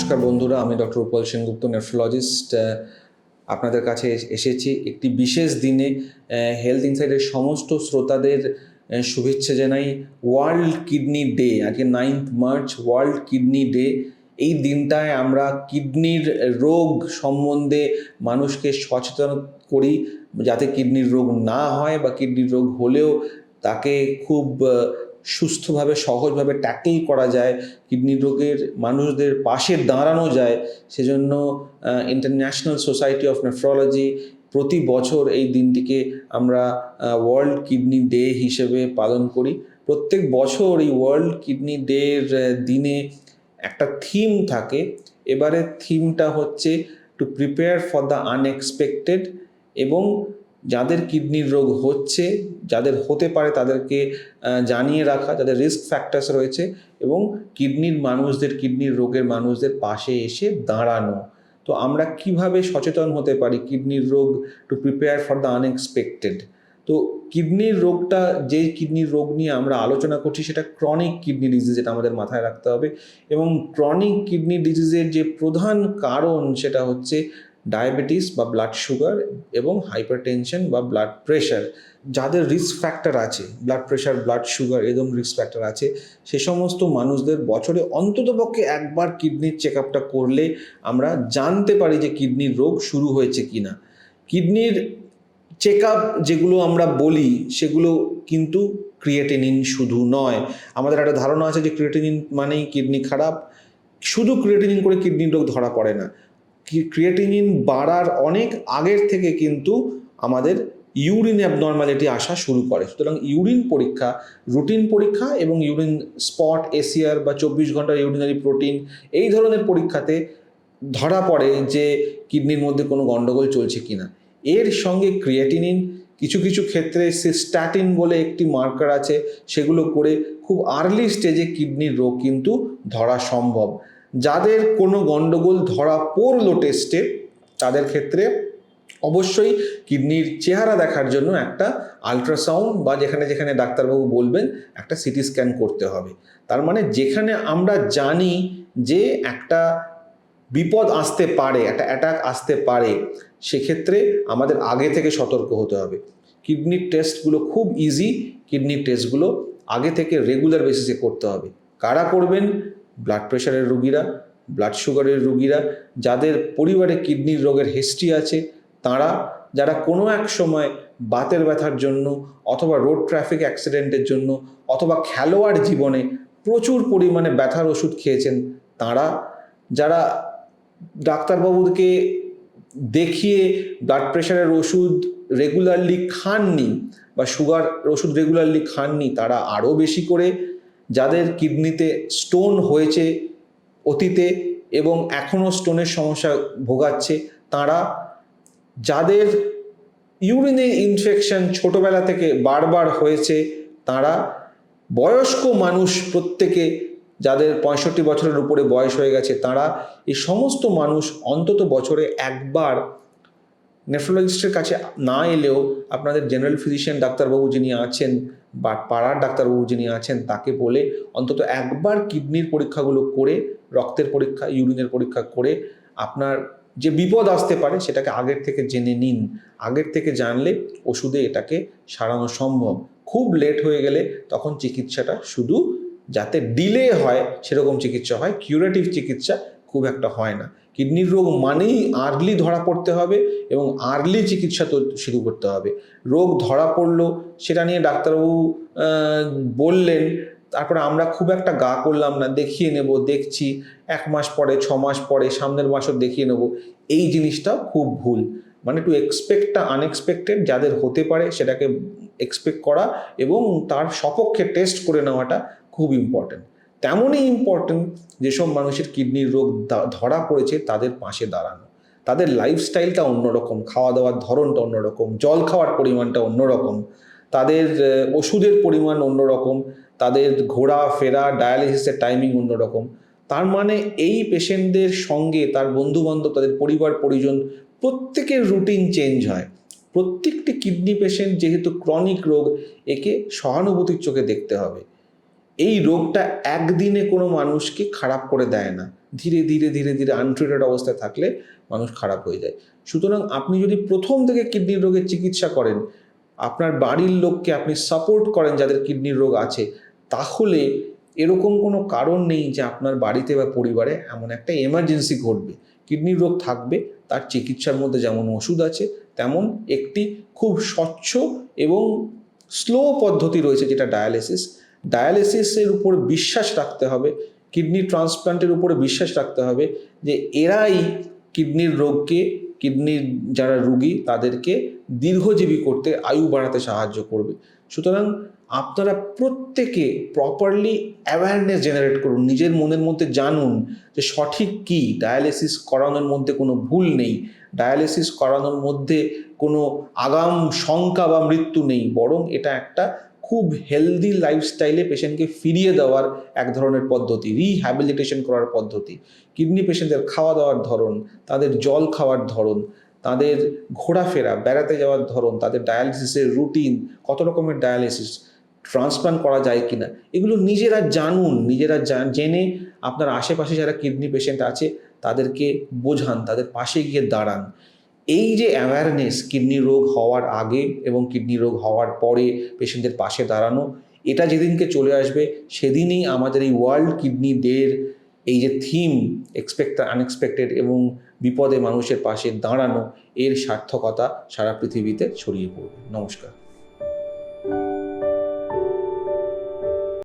নমস্কার বন্ধুরা, আমি ডক্টর উপল সেনগুপ্ত নেফ্রোলজিস্ট আপনাদের কাছে এসেছি একটি বিশেষ দিনে হেলথ ইনসাইডের সমস্ত শ্রোতাদের শুভেচ্ছা জানাই। ওয়ার্ল্ড কিডনি ডে আজকে ninth March world kidney day এই দিনটায় আমরা কিডনির রোগ সম্বন্ধে মানুষকে সচেতন করি, যাতে কিডনির রোগ না হয় বা কিডনির রোগ হলেও তাকে খুব সুস্থভাবে, সহজভাবে ট্যাকেল করা যায় কিডনি রোগের মানুষদের পাশে দাঁড়ানো যায়, সেজন্য ইন্টারন্যাশনাল সোসাইটি অফ নেফ্রোলজি প্রতি বছর এই দিনটিকে আমরা ওয়ার্ল্ড কিডনি ডে হিসেবে পালন করি। প্রত্যেক বছর এই ওয়ার্ল্ড কিডনি ডের দিনে একটা থিম থাকে। এবারে থিমটা হচ্ছে to prepare for the unexpected এবং যাদের কিডনির রোগ হচ্ছে, যাদের হতে পারে তাদেরকে জানিয়ে রাখা, যাদের রিস্ক ফ্যাক্টার্স রয়েছে এবং কিডনির মানুষদের, কিডনির রোগের মানুষদের পাশে এসে দাঁড়ানো। তো আমরা কীভাবে সচেতন হতে পারি কিডনির রোগ to prepare for the unexpected তো কিডনির রোগটা যে কিডনির রোগ নিয়ে আমরা আলোচনা করছি সেটা ক্রনিক কিডনি ডিজিজ এটা আমাদের মাথায় রাখতে হবে এবং ক্রনিক কিডনি ডিজিজের যে প্রধান কারণ সেটা হচ্ছে ডায়াবেটিস বা ব্লাড সুগার এবং হাইপারটেনশন বা ব্লাড প্রেশার যাদের রিস্ক ফ্যাক্টর আছে ব্লাড প্রেশার ব্লাড সুগার এরকম রিস্ক ফ্যাক্টর আছে, সে সমস্ত মানুষদের বছরে অন্ততপক্ষে একবার কিডনির চেক আপটা করলে আমরা জানতে পারি যে কিডনির রোগ শুরু হয়েছে কিনা। কিডনির চেক আপ যেগুলো আমরা বলি, সেগুলো কিন্তু ক্রিয়েটিনিন শুধু নয়। আমাদের একটা ধারণা আছে যে ক্রিয়েটিনিন মানেই কিডনি খারাপ। শুধু ক্রিয়েটিনিন করে কিডনির রোগ ধরা পড়ে না। ক্রিয়েটিনিন বাড়ার অনেক আগের থেকে কিন্তু আমাদের ইউরিন অ্যাবনর্মালিটি আসা শুরু করে। সুতরাং ইউরিন পরীক্ষা রুটিন পরীক্ষা এবং ইউরিন স্পট এসিআর বা চব্বিশ ঘণ্টার ইউরিনারি প্রোটিন এই ধরনের পরীক্ষাতে ধরা পড়ে যে কিডনির মধ্যে কোনো গণ্ডগোল চলছে কিনা। এর সঙ্গে ক্রিয়েটিনিন কিছু কিছু ক্ষেত্রে সিস্ট্যাটিন বলে একটি মার্কার আছে, সেগুলো করে খুব আর্লি স্টেজে কিডনির রোগ কিন্তু ধরা সম্ভব। যাদের কোনো গণ্ডগোল ধরা পড়ল টেস্টে তাদের ক্ষেত্রে অবশ্যই কিডনির চেহারা দেখার জন্য একটা আলট্রাসাউন্ড বা যেখানে যেখানে ডাক্তারবাবু বলবেন একটা সিটি স্ক্যান করতে হবে। তার মানে যেখানে আমরা জানি যে একটা বিপদ আসতে পারে, একটা অ্যাটাক আসতে পারে, সেক্ষেত্রে আমাদের আগে থেকে সতর্ক হতে হবে। কিডনির টেস্টগুলো খুব ইজি কিডনির টেস্টগুলো আগে থেকে রেগুলার বেসিসে করতে হবে। কারা করবেন? ব্লাড প্রেশারের রুগীরা ব্লাড সুগারের রুগীরা, যাদের পরিবারে কিডনির রোগের হিস্ট্রি আছে, তারা যারা কোনো এক সময় বাতের ব্যথার জন্য অথবা রোড ট্রাফিক অ্যাক্সিডেন্টের জন্য অথবা খেলোয়াড় জীবনে প্রচুর পরিমাণে ব্যথার ওষুধ খেয়েছেন, তারা যারা ডাক্তারবাবুকে দেখিয়ে ব্লাড প্রেশারের ওষুধ রেগুলারলি খাননি বা সুগার ওষুধ রেগুলারলি খাননি, তারা আরও বেশি করে যাদের কিডনিতে স্টোন হয়েছে অতীতে এবং এখনও স্টোনের সমস্যা ভোগাচ্ছে, তারা যাদের ইউরিনে ইনফেকশন ছোটবেলা থেকে বারবার হয়েছে, তারা বয়স্ক মানুষ প্রত্যেকে যাদের পঁয়ষট্টি বছরের উপরে বয়স হয়ে গেছে, তারা এই সমস্ত মানুষ অন্তত বছরে একবার নেফ্রোলজিস্টের কাছে না এলেও আপনাদের জেনারেল ফিজিশিয়ান ডাক্তারবাবু যিনি আছেন বা পাড়ার ডাক্তারবাবু যিনি আছেন, তাকে বলে অন্তত একবার কিডনির পরীক্ষাগুলো করে, রক্তের পরীক্ষা ইউরিনের পরীক্ষা করে আপনার যে বিপদ আসতে পারে সেটাকে আগের থেকে জেনে নিন। আগের থেকে জানলে ওষুধে এটাকে সারানো সম্ভব। খুব লেট হয়ে গেলে তখন চিকিৎসাটা শুধু যাতে ডিলে হয়, সেরকম চিকিৎসা হয় কিউরেটিভ চিকিৎসা খুব একটা হয় না। কিডনির রোগ মানেই আর্লি ধরা পড়তে হবে এবং আর্লি চিকিৎসা তো শুরু করতে হবে। রোগ ধরা পড়ল, সেটা নিয়ে ডাক্তারবাবু বললেন, তারপরে আমরা খুব একটা গা করলাম না, দেখিয়ে নেব, দেখছি, এক মাস পরে, ছ মাস পরে, সামনের মাসও দেখিয়ে নেব। এই জিনিসটা খুব ভুল। মানে টু এক্সপেক্টটা আনএক্সপেক্টেড যাদের হতে পারে, সেটাকে এক্সপেক্ট করা এবং তার সপক্ষে টেস্ট করে নেওয়াটা খুব ইম্পর্টেন্ট তেমনই ইম্পর্টেন্ট যেসব মানুষের কিডনির রোগ ধরা পড়েছে তাদের পাশে দাঁড়ানো। তাদের লাইফস্টাইলটা অন্যরকম খাওয়া দাওয়ার ধরনটা অন্যরকম, জল খাওয়ার পরিমাণটা অন্যরকম, তাদের ওষুধের পরিমাণ অন্যরকম, তাদের ঘোরা, ফেরা ডায়ালিসিসের টাইমিং অন্যরকম। তার মানে এই পেশেন্টদের সঙ্গে তার বন্ধু বান্ধব তাদের পরিবার, পরিজন প্রত্যেকের রুটিন চেঞ্জ হয়। প্রত্যেকটি কিডনি পেশেন্ট যেহেতু ক্রনিক রোগ, একে সহানুভূতির চোখে দেখতে হবে। এই রোগটা একদিনে কোনো মানুষকে খারাপ করে দেয় না। ধীরে ধীরে ধীরে ধীরে আনট্রিটেড অবস্থায় থাকলে মানুষ খারাপ হয়ে যায়। সুতরাং আপনি যদি প্রথম থেকে কিডনির রোগের চিকিৎসা করেন, আপনার বাড়ির লোককে আপনি সাপোর্ট করেন যাদের কিডনির রোগ আছে, তাহলে এরকম কোনো কারণ নেই যে আপনার বাড়িতে বা পরিবারে এমন একটা এমার্জেন্সি ঘটবে। কিডনির রোগ থাকবে, তার চিকিৎসার মধ্যে যেমন ওষুধ আছে, তেমন একটি খুব স্বচ্ছ এবং স্লো পদ্ধতি রয়েছে যেটা ডায়ালিসিস ডায়ালিসিসের উপর বিশ্বাস রাখতে হবে, কিডনি ট্রান্সপ্লান্টের উপরে বিশ্বাস রাখতে হবে যে এরাই কিডনির রোগকে, কিডনির যারা রুগী তাদেরকে দীর্ঘজীবী করতে আয়ু বাড়াতে সাহায্য করবে। সুতরাং আপনারা প্রত্যেকে প্রপারলি অ্যাওয়ারনেস জেনারেট করুন, নিজের মনের মধ্যে জানুন যে সঠিক কি, ডায়ালিসিস করানোর মধ্যে কোনো ভুল নেই, ডায়ালিসিস করানোর মধ্যে কোনো আগাম শঙ্কা বা মৃত্যু নেই, বরং এটা একটা খুব হেলদি লাইফস্টাইলে পেশেন্টকে ফিরিয়ে দেওয়ার এক ধরনের পদ্ধতি রিহ্যাবিলিটেশন করার পদ্ধতি। কিডনি পেশেন্টদের খাওয়া দাওয়ার ধরন, তাদের জল খাওয়ার ধরন, তাদের ঘোরাফেরা, বেড়াতে যাওয়ার ধরন, তাদের ডায়ালিসিসের রুটিন কত রকমের ডায়ালিসিস ট্রান্সপ্লান্ট করা যায় কিনা, এগুলো নিজেরা জানুন, নিজেরা জেনে আপনার আশেপাশে যারা কিডনি পেশেন্ট আছে, তাদেরকে বোঝান, তাদের পাশে গিয়ে দাঁড়ান। এই যে অ্যাওয়ারনেস কিডনি রোগ হওয়ার আগে এবং কিডনি রোগ হওয়ার পরে পেশেন্টদের পাশে দাঁড়ানো, এটা যেদিনকে চলে আসবে, সেদিনই আমাদের এই ওয়ার্ল্ড কিডনি ডের এই যে থিম এক্সপেক্ট আনএক্সপেক্টেড এবং বিপদে মানুষের পাশে দাঁড়ানো, এর সার্থকতা সারা পৃথিবীতে ছড়িয়ে পড়বে। নমস্কার।